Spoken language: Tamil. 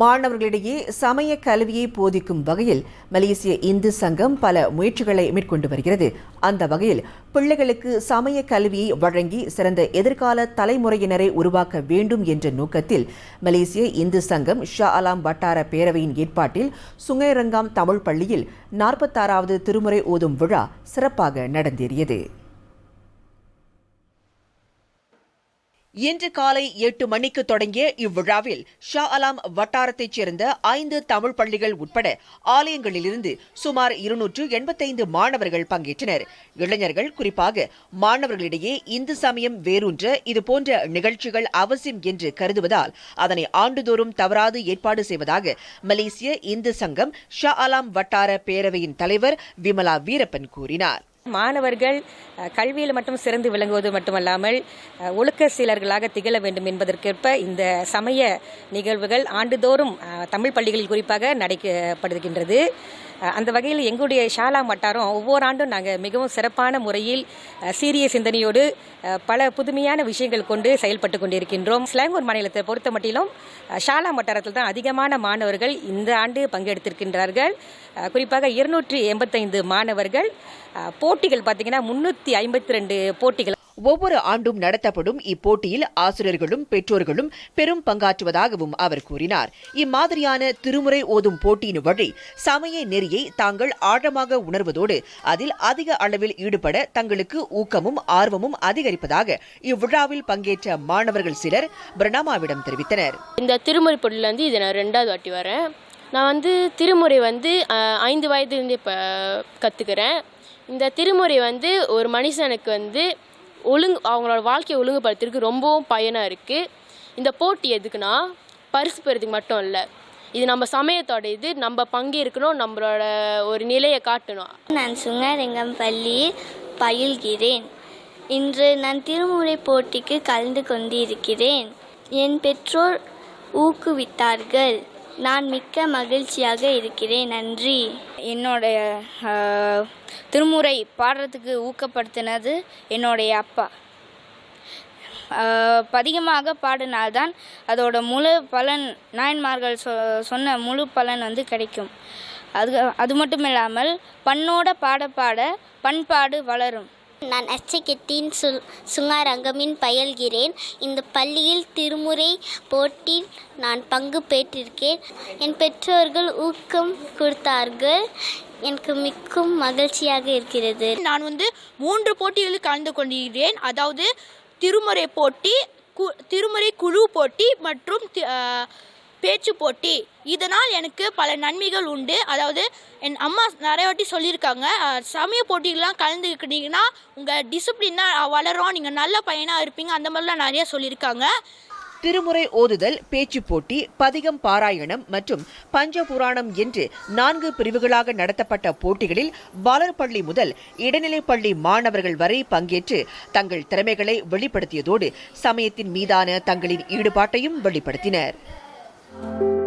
மாணவர்களிடையே சமய கல்வியை போதிக்கும் வகையில் மலேசிய இந்து சங்கம் பல முயற்சிகளை மேற்கொண்டு வருகிறது. அந்த வகையில் பிள்ளைகளுக்கு சமய கல்வியை வழங்கி சிறந்த எதிர்கால தலைமுறையினரை உருவாக்க வேண்டும் என்ற நோக்கத்தில் மலேசிய இந்து சங்கம் ஷா அலாம் வட்டார பேரவையின் ஏற்பாட்டில் சுங்கைரங்காம் தமிழ் பள்ளியில் நாற்பத்தாறாவது திருமுறை ஓதும் விழா சிறப்பாக நடந்தேறியது. இன்று காலை எட்டு மணிக்கு தொடங்கிய இவ்விழாவில் ஷா அலாம் வட்டாரத்தைச் சேர்ந்த ஐந்து தமிழ் பள்ளிகள் உட்பட ஆலயங்களிலிருந்து சுமார் இருநூற்று எண்பத்தைந்து மாணவர்கள் பங்கேற்றனர். இளைஞர்கள் குறிப்பாக மாணவர்களிடையே இந்து சமயம் வேரூன்ற இதுபோன்ற நிகழ்ச்சிகள் அவசியம் என்று கருதுவதால் அதனை ஆண்டுதோறும் தவறாது ஏற்பாடு செய்வதாக மலேசிய இந்து சங்கம் ஷா அலாம் வட்டார பேரவையின் தலைவர் விமலா வீரப்பன் கூறினார். மாணவர்கள் கல்வியில் மட்டும் சிறந்து விளங்குவது மட்டுமல்லாமல் ஒழுக்க சீலர்களாக திகழ வேண்டும் என்பதற்கேற்ப இந்த சமய நிகழ்வுகள் ஆண்டுதோறும் தமிழ் பள்ளிகளில் குறிப்பாக நடைபெறுகின்றது அந்த வகையில் எங்களுடைய ஷாலா வட்டாரம் ஒவ்வொரு ஆண்டும் நாங்கள் மிகவும் சிறப்பான முறையில் சீரிய சிந்தனையோடு பல புதுமையான விஷயங்கள் கொண்டு செயல்பட்டு கொண்டிருக்கின்றோம். ஸ்லாங்கூர் மாநிலத்தை பொறுத்த மட்டிலும் ஷாலா வட்டாரத்தில் தான் அதிகமான மாணவர்கள் இந்த ஆண்டு பங்கெடுத்திருக்கின்றார்கள். குறிப்பாக இருநூற்றி எண்பத்தைந்து மாணவர்கள். போட்டிகள் பார்த்தீங்கன்னா முன்னூற்றி ஐம்பத்தி ரெண்டு போட்டிகள் ஒவ்வொரு ஆண்டும் நடத்தப்படும் இப்போட்டியில் ஆசிரியர்களும் பெற்றோர்களும் பெரும் பங்காற்றுவதாகவும் அவர் கூறினார். இம்மாதிரியான திருமுறை ஓதும் போட்டியின் வழி சமய நெறியை தாங்கள் ஆழமாக உணர்வதோடு அதில் அதிக அளவில் ஈடுபட தங்களுக்கு ஊக்கமும் ஆர்வமும் அதிகரிப்பதாக இவ்விழாவில் பங்கேற்ற மாணவர்கள் சிலர் பிரணாமாவிடம் தெரிவித்தனர். இந்த திருமுறை பொருளிலிருந்து இதை நான் ரெண்டாவது வாட்டி வரேன். நான் வந்து திருமுறை வந்து ஐந்து வயதுலேருந்து இப்போ கற்றுக்கிறேன் இந்த திருமுறை வந்து ஒரு மனுஷனுக்கு வந்து ஒழுங்கு அவங்களோட வாழ்க்கையை ஒழுங்குபடுத்துறதுக்கு ரொம்பவும் பயனாக இருக்குது இந்த போட்டி எதுக்குன்னா பரிசு பெறதுக்கு மட்டும் இல்லை. இது நம்ம சமயத்தோட இது நம்ம பங்கேற்கணும் நம்மளோட ஒரு நிலையை காட்டணும். நான் சுங்கரெங்கம் பள்ளி பயில்கிறேன். இன்று நான் திருமுறை போட்டிக்கு கலந்து கொண்டிருக்கிறேன். என் பெற்றோர் ஊக்குவித்தார்கள். நான் மிக்க மகிழ்ச்சியாக இருக்கிறேன். நன்றி. என்னுடைய திருமுறை பாடுறதுக்கு ஊக்கப்படுத்தினது என்னுடைய அப்பா. அதிகமாக பதிகமாக பாடினால்தான் அதோட முழு பலன் நாயன்மார்கள் சொ சொன்ன முழு பலன் வந்து கிடைக்கும். அது அது மட்டும் இல்லாமல் பண்ணோட பாட பாட பண்பாடு வளரும். நான் அச்சகத்தின் சுல் சுங்காரங்கமின் பயில்கிறேன். இந்த பள்ளியில் திருமுறை போட்டியில் நான் பங்கு பெற்றிருக்கேன். என் பெற்றோர்கள் ஊக்கம் கொடுத்தார்கள். எனக்கு மிக்கும் மகிழ்ச்சியாக இருக்கிறது. நான் வந்து மூன்று போட்டிகளில் கலந்து கொண்டிருக்கிறேன். அதாவது திருமுறை போட்டி கு திருமுறை குழு போட்டி மற்றும் பேச்சு போட்டி. இதனால் எனக்கு பல நன்மைகள் உண்டு. அதாவது என் அம்மா நிறைய வாட்டி சொல்லியிருக்காங்க சமய போட்டிகள்லாம் கலந்துக்கிட்டீங்கன்னா உங்கள் டிசிப்ளின் தான் வளரும். நீங்கள் நல்ல பையனாக இருப்பீங்க. அந்த மாதிரிலாம் நிறைய சொல்லியிருக்காங்க. திருமுறை ஓதுதல் பேச்சு போட்டி பதிகம் பாராயணம் மற்றும் பஞ்சபுராணம் என்று நான்கு பிரிவுகளாக நடத்தப்பட்ட போட்டிகளில் பாலர்பள்ளி முதல் இடைநிலைப்பள்ளி மாணவர்கள் வரை பங்கேற்று தங்கள் திறமைகளை வெளிப்படுத்தியதோடு சமயத்தின் மீதான தங்களின் ஈடுபாட்டையும் வெளிப்படுத்தினர். Thank you.